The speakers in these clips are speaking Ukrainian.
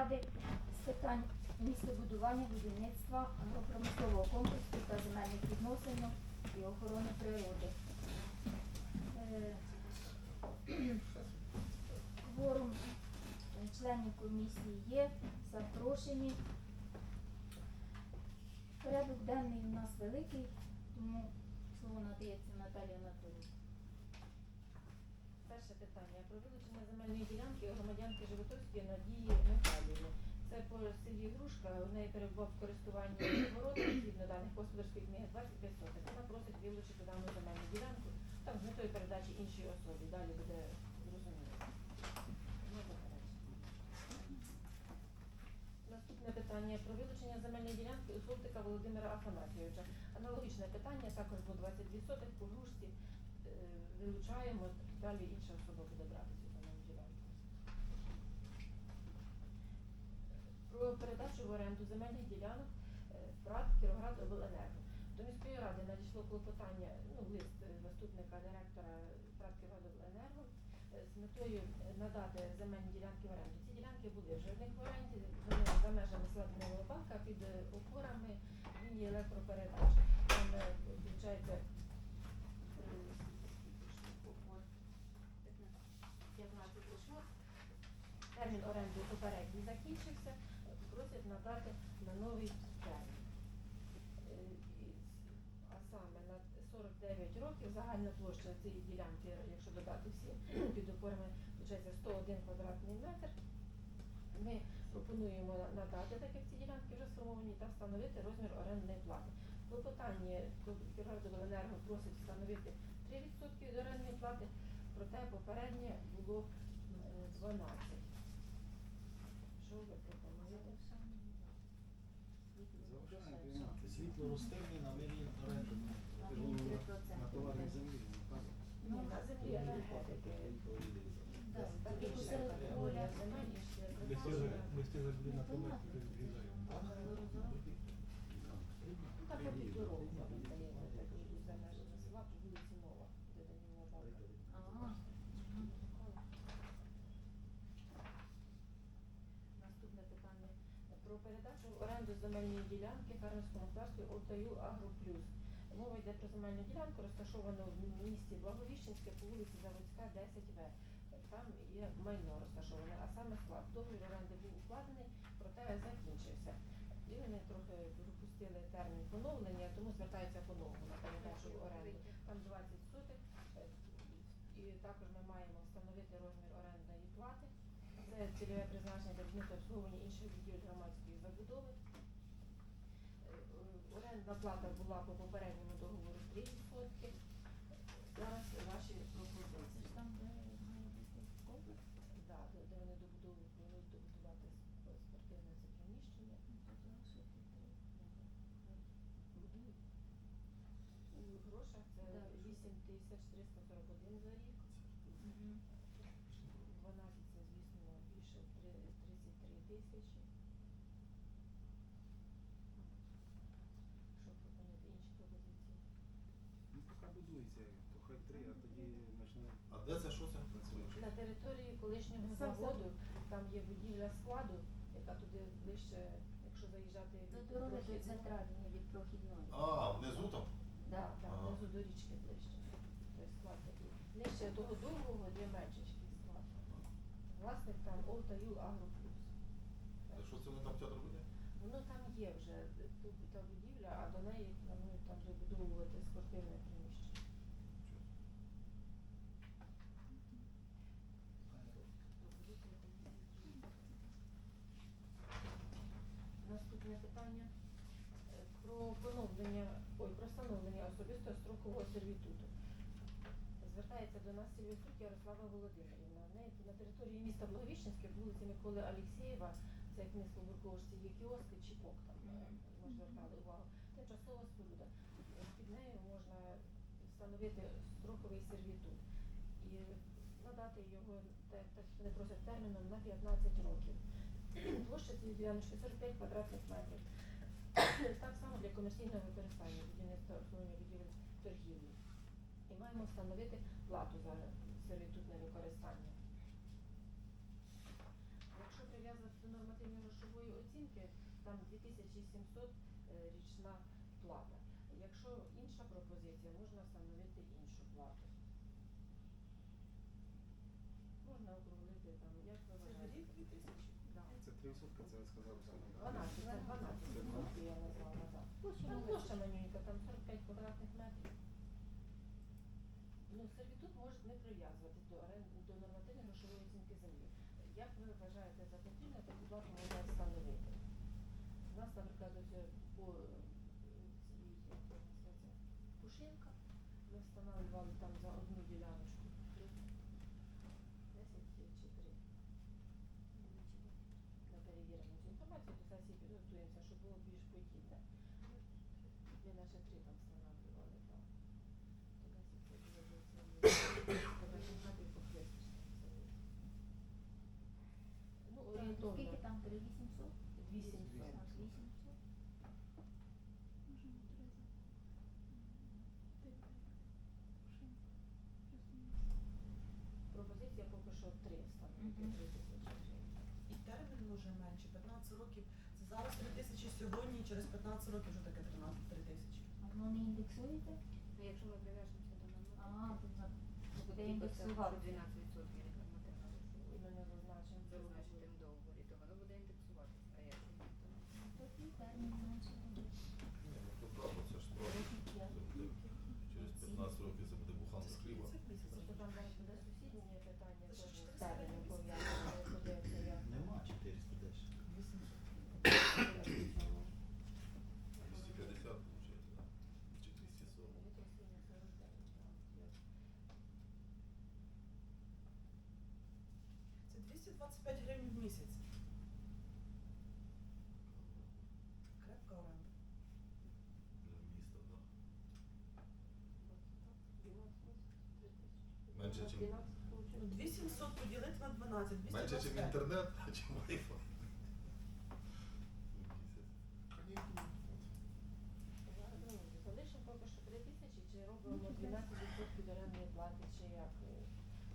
ради з питань містобудування, будівництва, агропромислового комплексу та земельних відносин і охорони природи. Е, Кворум членів комісії є, запрошені. Порядок денний у нас великий, тому слово надається Наталії Анатолійовні. Перше питання про вилучення земельної ділянки громадянки Животовської Надії. Це по селі Грушка, у неї перебував в користуванні ворота згідно даних господарської книги 25 соток. Вона просить вилучити дану земельну ділянку там з метою передачі іншій особі. Далі буде зрозуміло. Наступне питання про вилучення земельної ділянки у Солтика Володимира Афанасійовича. Аналогічне питання, також 22 сотих по грушці. Е, Вилучаємо, далі інша особа буде брати цю земельну ділянку. Передачу в оренду земельних ділянок е, ПРАТ Кіровоград Обленерго. До міської ради надійшло клопотання, ну, лист заступника директора ПРАТ Кіровград Обленерго з метою надати земельні ділянки в оренду. Ці ділянки були вже в них в оренді, вони за межами села Лопатка під опорами лінії електропередач. Там, е, виходить, е, опор 15 років. Термін оренди попередній закінчився, просять новий. Е, А саме на 49 років загальна площа цієї ділянки, якщо додати всі під опорами, виходить 101 квадратний метр. Ми пропонуємо надати, так як ці ділянки вже сформовані, та встановити розмір орендної плати. Клопотання Кіровоградобленерго просить встановити 3% від орендної плати, проте попереднє було е, 12. Що ви пропонуєте? Росте, на мені оренду. На товарній землі. Ну, на землі енергетики. Да, Так, і на посеред ще поля. земель, і ще Ми всі прикольно. за- ми всі забули на померку відрізаємо. Ну, Так, як і дорогу, мені здається, так і за межами села по вулиці Нова, де Данілова Балка. Ага. Наступне питання про передачу в оренду земельної ділянки фермерському господарству Олтаю Агроплюс. Мова йде про земельну ділянку, розташовану в місті Благовіщенське по вулиці Заводська, 10В. Там є майно розташоване, а саме склад. Договір оренди був укладений, проте закінчився. І вони трохи пропустили термін поновлення, тому звертаються поновно на передачу в оренду. Там 20 сотих. Е, І також ми маємо встановити розмір орендної плати. Це цільове призначення для обслуговування інших будівель громадської забудови. Е, е, Орендна була по попередньому договору 3%. Зараз ваші пропозиції. там, де комплекс? Да, де, вони добудовують, планують добудувати спортивне приміщення. Ну. У грошах це Да. 8 тисяч 341 за рік. Мгм. 12 це, звісно, більше три- 33 тисячі. Що пропонуєте інші пропозиції? Ну, поки то хай три, а тоді почне. А де це що це працює? На території колишнього Сам заводу там є будівля складу, яка туди ближче, якщо заїжджати До від дороги до прохідного. центральної від прохідної. А, внизу там? Да, там Ага. внизу до річки ближче. Той склад такий. Нижче того довгого є меншечкий склад. Власник там Олтаю Агроплюс. Та що це вони там театр буде? Воно там є вже тут та будівля, а до неї планують там добудовувати спортивне приміщення. Наступне питання е, про поновлення, ой, про встановлення особистого строкового сервітуту. Звертається до нас сервітут Ярослава Володимирівна. В неї на території міста Благовіщенське, вулиці Миколи Алєксєєва, це як Бурковичці, є кіоски чи КОК там, е, ми звертали увагу. Тимчасова споруда. Е, Під нею можна встановити строковий сервітут і надати його, так вони просять терміном на 15 років. Площа цієї діляночки 45 квадратних метрів. Так само для комерційного використання будівництва обслуговування будівель торгівлі. І маємо встановити плату за сервітутне використання. Якщо прив'язати до нормативної грошової оцінки, там 2700 е, річна плата. Якщо інша пропозиція, можна встановити іншу плату. Можна округлити там, як ви вважаєте? Да. Це 3 відсотка, це ви сказали саме. 12, 12 відсотків я назвала, так. Там площа манюнька, там 45 квадратних метрів. Ну, сервітут може не прив'язувати до до нормативної грошової оцінки землі. Як ви вважаєте за потрібне, таку плату можна встановити? У нас, наприклад, ось е, по е, цій як вона називається, Пушинка, ми встановлювали там за одну діляночку 10 чи 3. Ми перевіримо цю інформацію, до сесії підготуємося, щоб було більш подібне. Ми три там встановлювали, так. То 10 це буде зовсім не по Ну, орієнтовно. Скільки там? 3800? 800. 800. Пропозиція поки що 3 встановити. 3 тисячі гривень. І термін може менше, 15 років. Це зараз 3 тисячі сьогодні, і через 15 років вже таке 13 3 тисячі. А воно не індексується? Ну, Якщо ми прив'яжемося до А, нормативу, тут то буде індексувати. 12% від нормативного ми не зазначимо зазначити в договорі, то воно буде індексуватися. А як ні, то Тоді термін менше буде. Ні, ну то правда, це ж справді. Це буде через 15 років це буде буханка хліба. 30 місяців. Просто там зараз буде сусіднє питання, Це ж теж з 400 терміном місяців. пов'язане, подивимося, як. Нема 400 десь. 800. 250 виходить, да? Чи 240. Від осіння 49, так. Це 225 гривень в місяць. Крепка оренда. Для міста, так. Менше, чим- Ну, 2700 поділити на 12, Менше, 225. інтернет, чим Wi-Fi. Залишимо поки що 3 тисячі, чи робимо 12% орендної плати, чи як.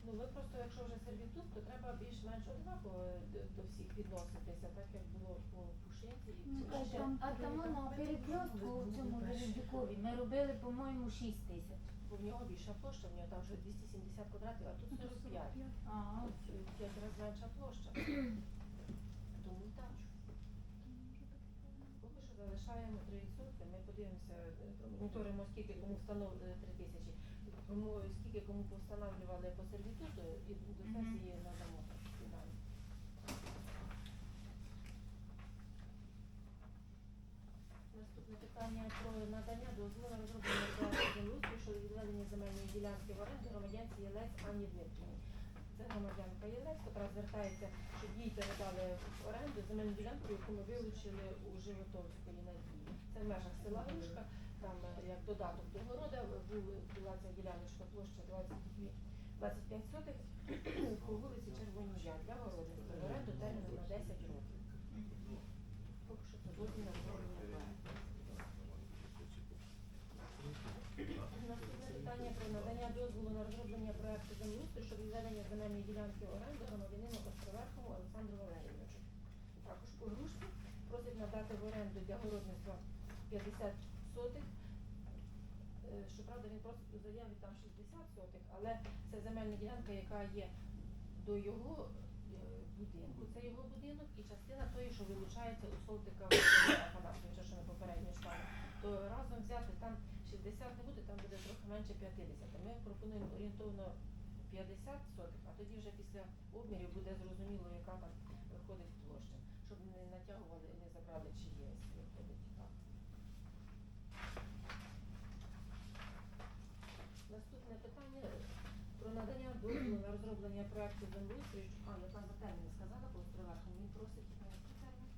Ну ви просто, якщо вже сервітут, то треба більш-менш однаково до, до всіх відноситися, так як було по Пушинці і Ну, а там, а там перекрестку в цьому Железнякові. Ми робили, по-моєму, 6 тисяч. Бо в нього більша площа, в нього там вже 270 квадратів, а тут 45. А, Тут п'ять разів менша площа. Тому так. Поки що залишаємо 3%. Ми подивимося, е, моніторимо, скільки кому встановлювали 3 тисячі, кому скільки кому повстановлювали по сервітуту і до сесії надамо такі дані. Наступне питання про надання дозволу розроблення проекту землеустрою щодо відведення земельної ділянки в оренду громадянці Єлець Анні Дмитрівні. Це громадянка Єлець, яка звертається, щоб їй передали в оренду земельну ділянку, яку ми вилучили у Животовської надії. Це в межах села Грушка, там е, як додаток до города бу- була ця діляночка площа 22, 25 сотих по вулиці Червоній Яр для городництва. В оренду терміном на 10 років. Поки що дозвіл на розроблення. Наступне питання про надання дозволу на розроблення проекту землеустрою щодо відведення земельної ділянки в оренду громадянину Островерхому Олександру Валерійовичу. Також по грушці просить надати в оренду для городництва 50 сотих. Е, Щоправда, він просить у заяві там 60 сотих, але це земельна ділянка, яка є до його е, будинку. Це його будинок і частина тої, що вилучається у Солтика Василя що ми попередньо читали. То разом взяти там 60 не буде, там буде трохи менше 50. Ми пропонуємо орієнтовно 50 сотих, а тоді вже після обмірів буде зрозуміло, яка там виходить площа, щоб не натягували і не забрали чиєсь виходить так. Наступне питання про надання дозволу на проекту землеустрою. А, я там за термін сказала по Островерху. Він просить термін?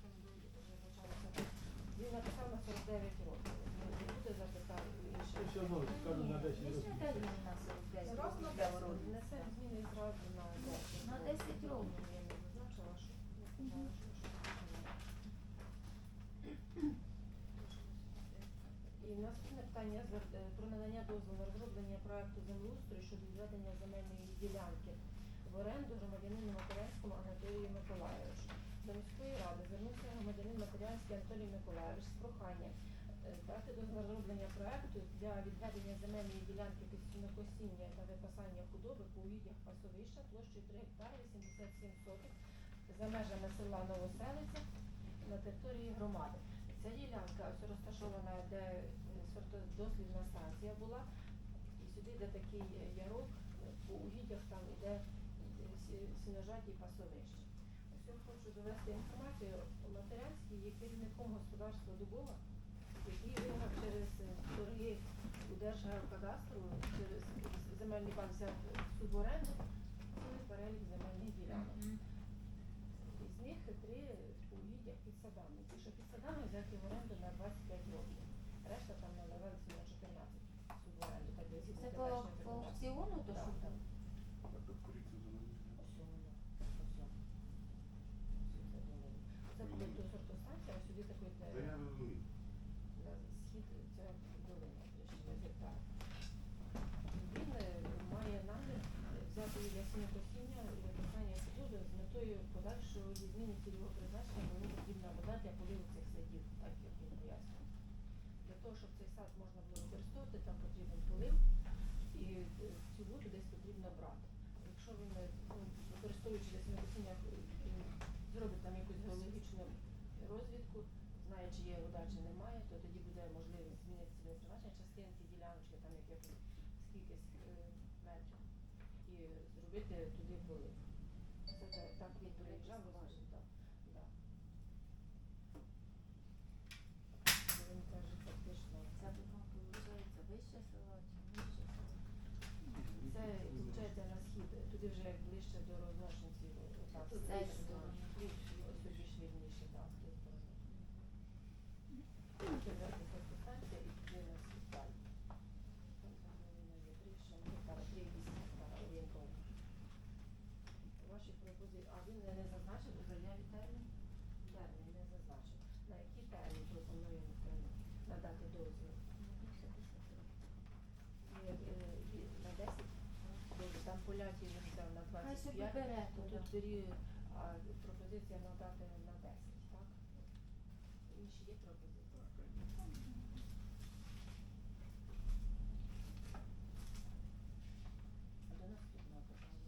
Там вже почалося. Він написав на 49 років. Ну, Не буде запитати інше. Все одно, кажу, на 10 років. не термін у нас 49 Раз на років. Несе зміни зразу на 10. На 10 років. Я не зазначила, що І наступне питання е, про надання дозволу на розроблення проекту землеустрою щодо відведення земельної ділянки в оренду громадянину Матерянському Анатолію Миколайовичу. До міської ради звернувся громадянин Матерянський Анатолій Миколайович з проханням е, дати до розроблення проекту для відведення земельної ділянки під сінокосіння та випасання худоби по угіддях пасовища площею 3 гектари 87 сотих за межами села Новоселиця на території громади. Ця ділянка ось розташована, де е, сортодослідна станція була, і сюди йде такий е, ярок, е, по угіддях там йде е, сіножаті пасовища. Ось я хочу довести інформацію. Матерянський є керівником господарства Дубова, який виграв через е, торги у Держгеокадастру, через земельний банк взяв в оренду цілий перелік земельних ділянок. Із них три угіддя під садами. Ті, що під садами взяті в оренду на 25 років. Решта там надавалися на 14 суборенду, так десь Це по, по аукціону, то що там? Це буде до сортостанція, а сюди такий Та я розумію. на схід це долина, ще. Він е, має намір взяти для сінокосіння і використання худоби з метою подальшого зміни цільового призначення, йому потрібна вода для поливу цих садів, так як він пояснює. Для того, щоб цей сад можна було використовувати, там потрібен полив, і е, цю воду десь потрібно брати. Якщо він, е, ну, використовуючи для сінокосіння, е, зробить там якусь геологічну розвідку, знає, чи є вода, чи немає, то тоді буде можливість змінити цільове призначення частинки, діляночки, там якихось скількись е, метрів, і зробити туди полив. Це так, так він приїжджав, розважив, так. Да. Бо Він каже, фактично. Ця дуга, виходить, вище села чи нижче села? Це виходить на схід, туди вже як ближче до розношенців, так, З цієї сторони. ось туди ж вірніше, так, з тієї сторони. Це верхня станція і туди на схід далі. Там там повинно є три, ще гектара, три вісім гектара орієнтовно. Ваші пропозиції, а він не зазначив у заяві термін? Термін не зазначив. На який термін пропонуємо термін надати дозвіл? Більше 10 років. Є, е, є на 10, взяв на 25, то тут період, а пропозиція надати на 10, так? Інші є пропозиції? До наступного питання.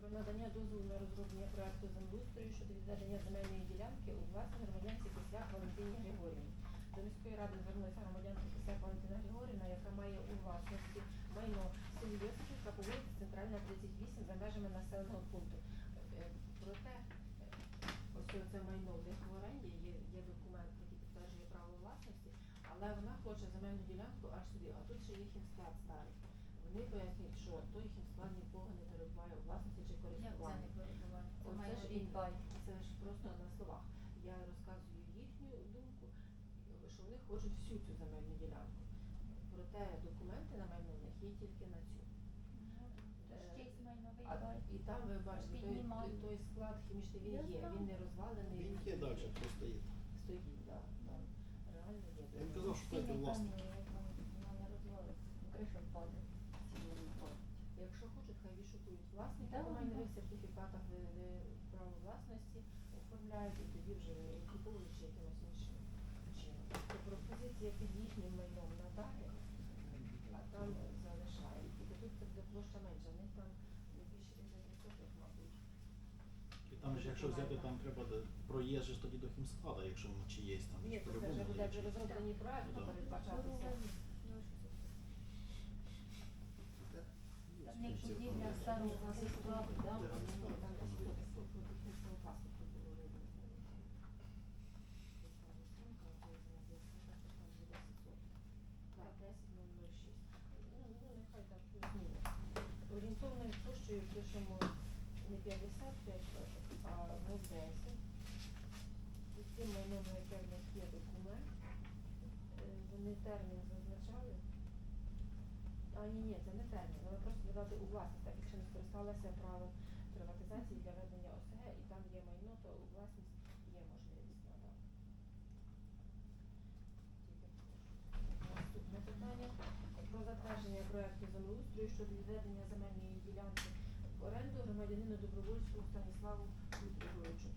Про надання дозволу на розроблення проекту землеустрою щодо відведення земельної ділянки у власне громадянці Кисляк Валентині Григорівні. До міської ради звернулася громадянка Кисляк Валентина Григорівна, яка має у власності майно в селі Йосипівка по Центральна 38 за межами населеного пункту. Е, Проте е, ось це майно в них в оренді, є, є документ, який підтверджує право власності, але вона хоче земельну ділянку аж сюди, а тут ще є хімсклад старий. Вони пояснюють, що той хімсклад нікого не перебуває у власності чи? Це Оце ж це ж просто на словах. Я розказую їхню думку, що вони хочуть всю цю земельну ділянку. Проте документи на майно в них є тільки на цю. Тож Е, чийсь майновий А, бай. і там ви бачите, той, Піднімали. той, склад хімічний він Я є, знаю. він не розвалений. Він є далі, хто стоїть. Стоїть, да, там реально є. Він казав, що це власник. воно не розвалиться. Криша впаде. Якщо хочуть, хай відшукують власника Да, по майнових сертифікатах ви право власності оформляють і тоді вже купують чи якимось іншим чином. Тобто пропозиція під їхнім майном надалі, а там залишають. Тільки тут це буде площа менша, в них там не більше ніж 10 мабуть. І там ж, якщо взяти, там треба проїзд ж тоді до хімсклада, якщо воно чи є там. Ні, це вже буде вже розроблені проекти Да. передбачатися. Там не будівля старого складу, да тут по технічному паспорту було видно. Так, 10.006. Ну, ну, нехай так плюс-мінус. Орієнтовною площею пишемо не 55 соток, а 0,10. І з цим майном, на яке в них є документ, е, вони термін зазначали. А ні, ні, це не термін. Вона просто надати у власність, так якщо не скористалася правом приватизації для ведення ОСГ, і там є майно, то у власність є можливість надати. Наступне питання про затвердження проекту землеустрою щодо відведення земельної ділянки в оренду громадянину добровольському Станіславу Григоровичу.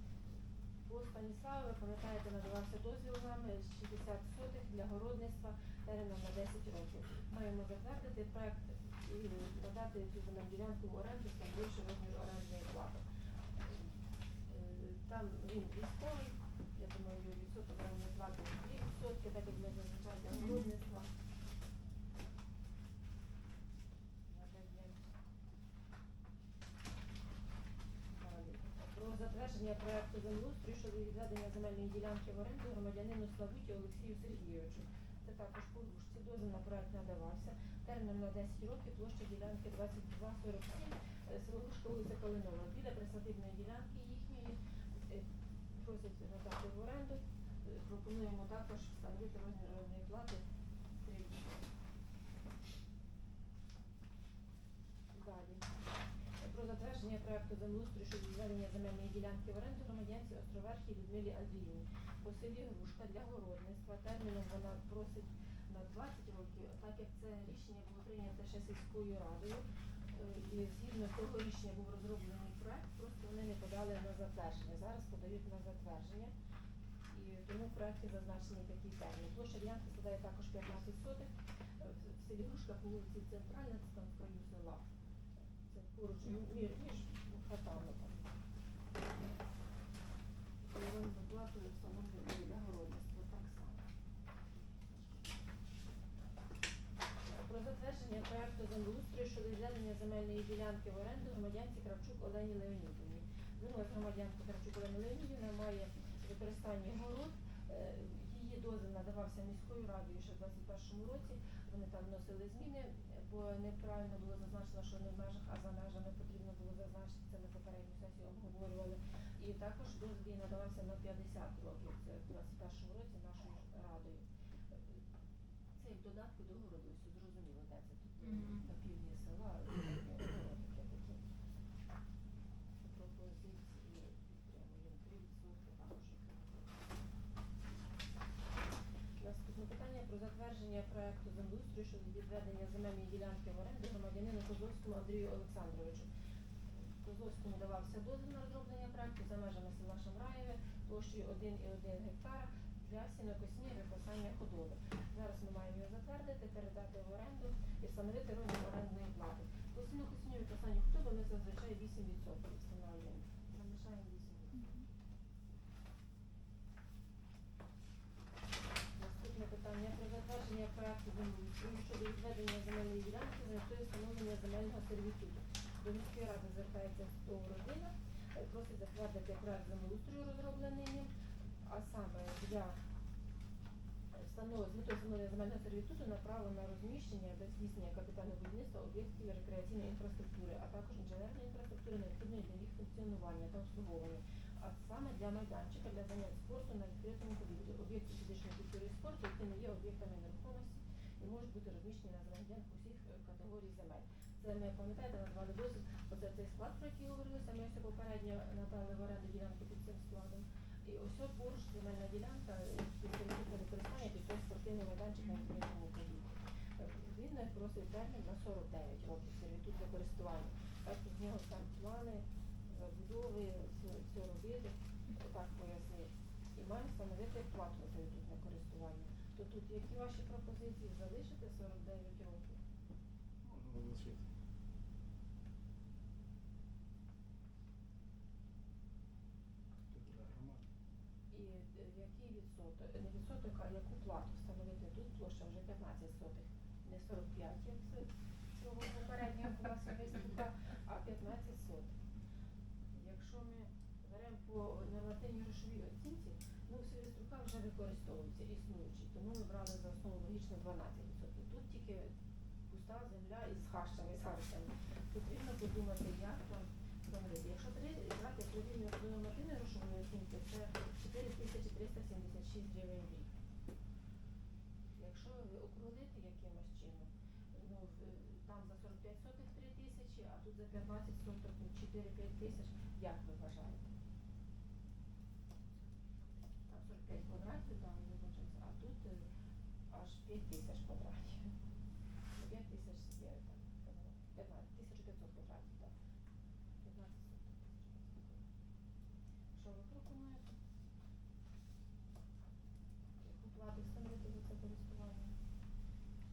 По Станіславу, ви пам'ятаєте, надавався дозвіл нам е, 60 сотих для городництва терміном на 10 років. Маємо затвердити проект і надати земельну ділянку в оренду з найбільшим розмір орендної плати. Е, Там він військовий, я думаю, відсоток орендної плати 2%, так як для. Надаємо. Далі. Про затвердження проекту землеустрою щодо відведення земельної ділянки в оренду громадянину Славуті Олексію Сергійовичу. Це також по Лужці. Дозвіл на проект надавався. Термін на 10 років, площа ділянки 2247, е, село вулиця Калинова. Біля присадибної ділянки їхньої е, просять надати в оренду. Е, Пропонуємо також встановити розмір плати 3 Далі. Про затвердження проекту землеустрою щодо відведення земельної ділянки в оренду громадянці Островерхій Людмилі Андріївні. По селі Грушка для городництва. Терміном вона просить на 20 років, так як це рішення було прийнято ще сільською радою. е, І згідно того рішення був розроблений проект, просто вони не подали на затвердження. Зараз подають на затвердження. І тому в проекті зазначений такий термін. Площа ділянки складає також 15 сотих. Е, В селі Грушка по вулиці Центральна, це там в краю села. Це поруч ну, між, хатами там. Половину доплатою встановлюють для городництва так само. Про затвердження проекту землеустрою щодо відведення земельної ділянки в оренду громадянці Кравчук Олені Леонідівні. Звернулася громадянка Кравчук Олені Леонідівна, має використання город. Е, Її дозвіл надавався міською радою ще в 21 році. Вони там вносили зміни, бо неправильно було зазначено, що не в межах, а за межами потрібно було зазначити. Це ми попередню сесію обговорювали. І також дозвіл їй надавався на 50 років. Це в 21 році нашою ж радою. Е, Це як додатку до городу, все зрозуміло, де це тут е, Мгм. на півдні села. е, ну, таке таке. Пропозиції підтримуємо 3% також. Наступне питання про затвердження проекту землеустрою щодо відведення земельної ділянки в оренду громадянину Козовському Андрію Олександровичу. Козовському давався дозвіл на розроблення проекту за межами села Шамраєве площею 1,1 гектара для сінокосіння і випасання худоби. Зараз ми маємо його затвердити, передати в оренду і встановити розмір орендної плати. По сінокосінню і випасанню худоби ми зазвичай 8% встановлюємо. Залишаємо 8%. Наступне питання про затвердження проекту землеустрою щодо відведення земельної ділянки з метою встановлення земельного сервітуту. До міської ради звертається СТО родина, е, затвердити проект землеустрою розроблений а саме для встанов- з метою встановлення земельного сервітуту на на розміщення без здійснення капітального будівництва об'єктів рекреаційної інфраструктури, а також інженерної інфраструктури, необхідної для їх функціонування та обслуговування, а саме для майданчика для занять спорту на відкритому повітрі, об'єктів фізичної культури і спорту, які не є об'єктами нерухомості і можуть бути розміщені на земельних усіх категорій земель. Це ми пам'ятаєте, назвали дозвіл, оце цей склад, про який говорилося, ми ось попередньо надали в оренду ділянку під цим складом. І ось поруч земельна ділянка під використання під той спортивний майданчик на відкритому повітрі. Е, Він просить термін на 49 років сервітутне користування. Так з нього там плани, забудови, все, все робити, так пояснив. І має встановити плату за сервітутне користування. То тут які ваші пропозиції залишити 49 років? Можна залишити. Тут для громади. І е, який відсоток, не відсоток, а яку плату встановити тут площа вже 15 сотих, не 45, як це цього попереднього була виступа, а 15 сотих. Якщо ми беремо по нормативній грошовій оцінці, ну в Севіструка вже використовується існуючий, тому ми брали за основу логічно 12%. Тут тільки пуста земля із хащами, з харчами. Потрібно подумати, як там встановити. Якщо брати провільно до нормативної грошової оцінки, це 4376 гривень в рік. Якщо округлити якимось чином, ну, там за 45 сотих 3 тисячі, а тут за 15 соток ну, 4-5 дані визначаються, а тут е, аж 5 тисяч квадратів. 5 тисяч є там, 1500 квадратів, так. 15 Що ви пропонуєте? Яку плату встановити за це користування?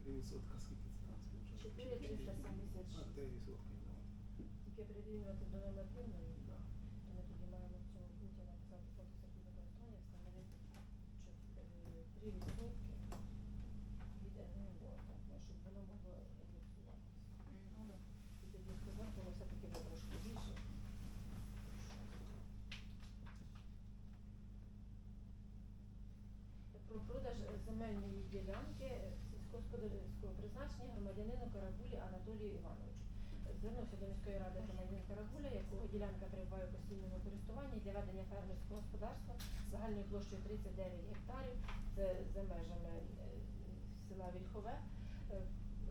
3 відсотка, скільки це там співчасу? 476. А, 3 відсотки. Ну. Тільки прирівнювати до нормативної. Земельної ділянки сільськогосподарського призначення громадянину Карагулі Анатолію Івановичу. Звернувся до міської ради громадянин Карагуля, якого ділянка перебуває у постійному користуванні для ведення фермерського господарства загальною площею 39 гектарів. Це за межами е, села Вільхове. Е,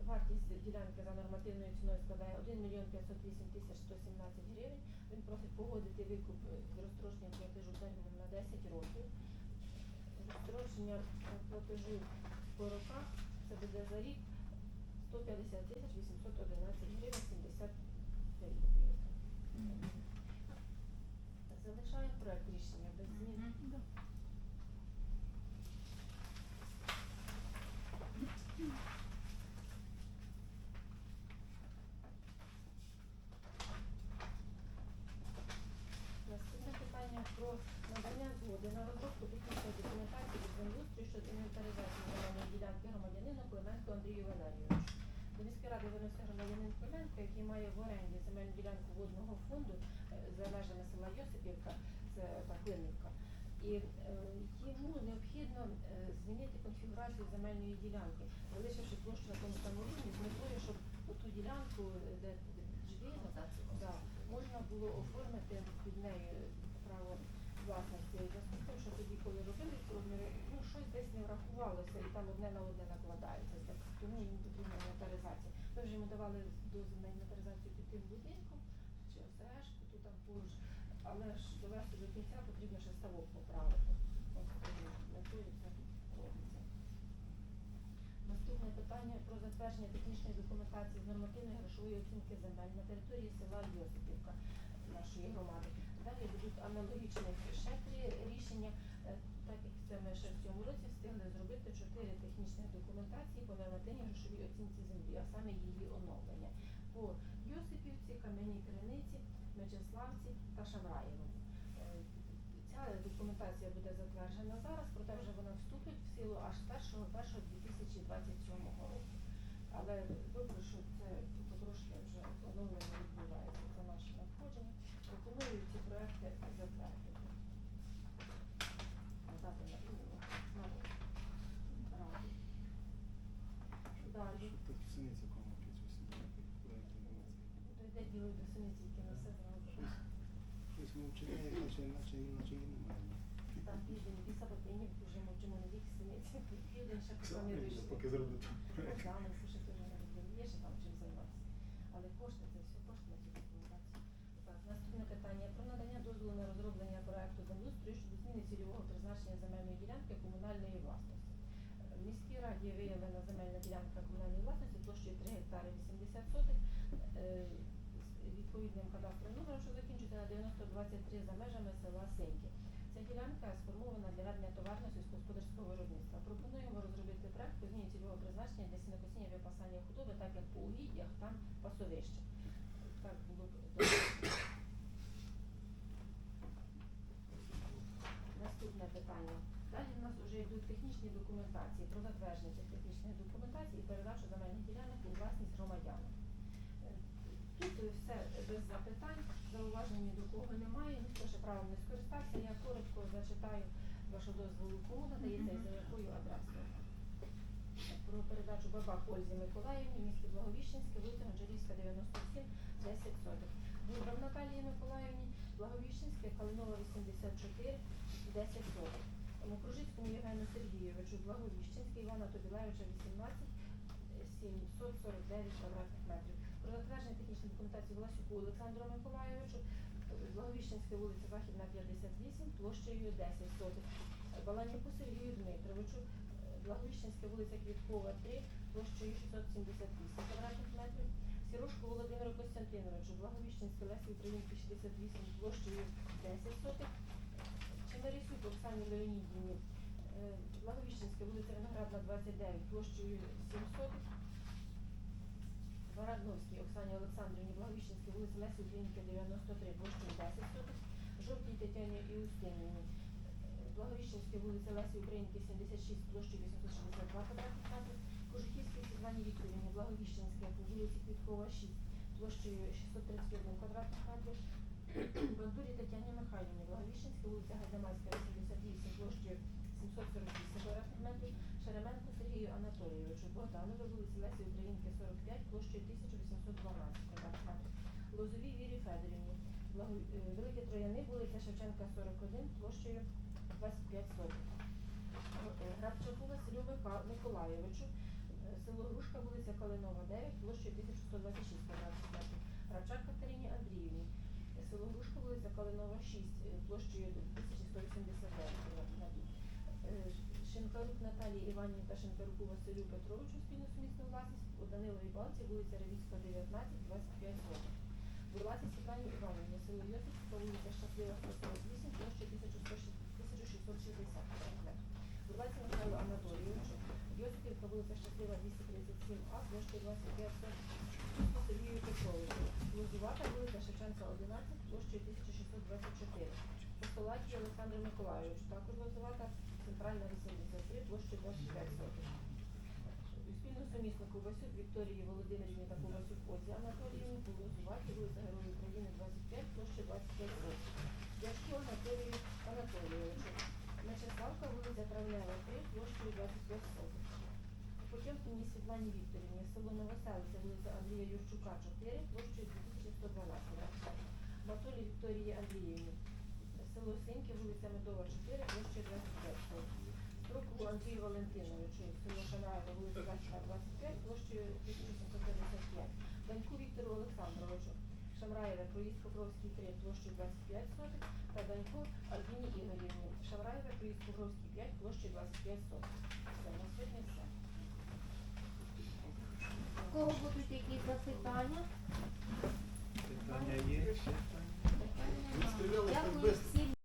Вартість ділянки за нормативною ціною складає 1 мільйон 508 тисяч 117 гривень. Він просить погодити викуп з розстроченням платежу терміном на 10 років. Е, платежу по роках це буде за рік 150 тисяч 811 гривень 75 копійок. Залишаємо проект рішення без змін. Наступне питання про надання згоди на розробку технічної документації землеустрою щодо інвентаризації земельної ділянки громадянина Клименко Андрію Валерійовичу. До міської ради виносить громадянин Клименко, який має в оренді земельну ділянку водного фонду е, за межами села Йосипівка, це та Климівка. І е, йому необхідно е, змінити конфігурацію земельної ділянки, залишивши площу на тому самому рівні з метою, щоб ту ділянку, е, де жвіно, да, можна було оформити під нею право власності. У зв'язку з тим, що тоді, коли робили ці розміри, ну щось десь не врахувалося і там одне на одне накладається. Так, тому їм потрібна інвентаризація. Ми вже йому давали дозвіл на інвентаризацію під тим будинком чи ОСЕшку, тут там поруч, але ж довести до кінця потрібно ще ставок поправити. Ось такою метою це робиться. Наступне питання про затвердження технічної документації з нормативної грошової оцінки земель на території села Йосипівка нашої громади. Далі будуть аналогічні ще три рішення, Е, так як це ми ще в цьому році встигли зробити чотири технічні документації по нормативній грошовій оцінці землі, а саме її оновлення по Йосипівці, Кам'яній Криниці, Мечеславці та Шамраєвому. Е, Ця документація буде затверджена зараз, проте вже вона вступить в силу аж з 1.1.2027 року. Але добре, що це потрошки вже оновлення відбувається. Це наше надходження. Пропоную ці проекти затвердити. Надати на ім'я на раду. Далі. Тут в синиці комуки цю сидіти, проєкту немає. Дойде діло до синиці, які несе зразу. Щось мовчання, наче, наче, наче і немає. Там вже мовчимо на вік ще. Поки. Екзамен, слушай, теж. Є ще там чим займатися. Але кошти, це все кошти на цю документацію. Так, наступне питання про надання дозволу на розроблення проекту землеустрою щодо зміни цільового 23 за межами села Синьки. Ця ділянка сформована для ведення товарного сільськогосподарського виробництва. Пропонуємо розробити проект по зміні цільового призначення для сінокосіння випасання худоби, так як по угіддях, там пасовище. Так було Наступне питання. Далі в нас вже йдуть технічні документації про затвердження цих технічних документацій і передачу земельних ділянок у власність громадян. Е, тут все без запитань, зауваження ні до кого немає правом не скористався. Я коротко зачитаю вашу дозволу, кому надається і за якою адресою. Про передачу бабак Ользі Миколаївні, місті Благовіщенське, вулиця Гончарівська, 97, 10 сотих. Бурбан Наталії Миколаївні, Благовіщенське, Калинова, 84, 10 сотих. Мокружицькому Євгену Сергійовичу, Благовіщенське, Івана Тобілевича, 18, 749 квадратних метрів. Про затвердження технічної документації Власюку Олександру Миколайовичу, Благовіщенська вулиця Західна, 58, площею 10 сотих. Баланюку Сергію Дмитровичу, е, Благовіщенська вулиця Квіткова, 3, площею 678 квадратних метрів. Сірошку Володимиру Костянтиновичу, Благовіщенська Лесі Українки, 68, площею 10 сотих. Чемерисюк Оксані Леонідівні, е, Благовіщенська вулиця Виноградна, 29, площею 7 сотих. Варагновській Оксані Олександрівні, Благовіщенській вулиця Лесі Українки, 93, площею 10 сотих. Жовтій Тетяні Іустиніні, Благовіщенській вулиця Лесі Українки, 76, площею 862 квадратних метрів. Кожухівській Світлані Вікторівні, Благовіщенська по вулиці Квіткова, 6, площею 631 квадратних метрів. Бандурі Тетяні Михайлівні, Благовіщенська вулиця Гайдамацька, 88, площею 748 квадратних метрів. Шеременко Сергію Анатолійовичу, Богданові, вулиці Лесі Українки, 45, площею 1812 квадратних. Лозовій Вірі Федорівні, е, Великі Трояни, вулиця Шевченка, 41, площею 25 сотень. Грабчаку Василю Миколайовичу, е, село Грушка, вулиця Калинова, 9, площею 1126 квадратних метрів. Грабчак Катерині Андріївні, е, село Грушка, вулиця Калинова, 6, е, площею 1189 квадратних метрів. Е, Шинкарук Наталії Іванівні та Шинкаруку Василю Петровичу спільну сумісну власність у Даниловій балці, вулиця Ревіцька, 19, 25 років. Бурлаці Світлані Іванівні, село Йосипівка, вулиця Щаслива, 148, площа 1660 квадратних. Бурлаці Михайло Анатолійовичу, Йосипівка, вулиця Щаслива, 237А, площа 25 Сергію Петровичу, Лозувата, вулиця Шевченка, 11, площею 1624. Постолаті Олександру Миколайовичу, також Лозувата, центральна 83, площею 25 сотень. Спільну суміснику Васюк Вікторії Володимирівні та Ковасюк Ользі Анатоліївні по Лозуваті, вулиця Героїв України, 25, площа 25 сотень. Дяшко Анатолію Анатолійовичу. Мечеславка, вулиця Травнева, 3, площею 25 сотень. Потємкіні Світлані Вікторівні, село Новоселиця, вулиця Андрія Юрчука, 4, площею 2112. Матулі Вікторії Андріївні, село Синьки, вулиця Медова, 4, площею 25 сотень. Строку Андрію Валентиновичу, село Шанаєва, вулиця Ласька, 25, площею 1755. Даньку Віктору Олександровичу, Шамраєве, проїзд Покровський 3, площею 25 сотих. Та Даньку Альбіні Ігорівні, Шамраєве, проїзд Покровський 5, площею 25 сотих. Все, на сьогодні все. У кого будуть якісь запитання? Питання є ще?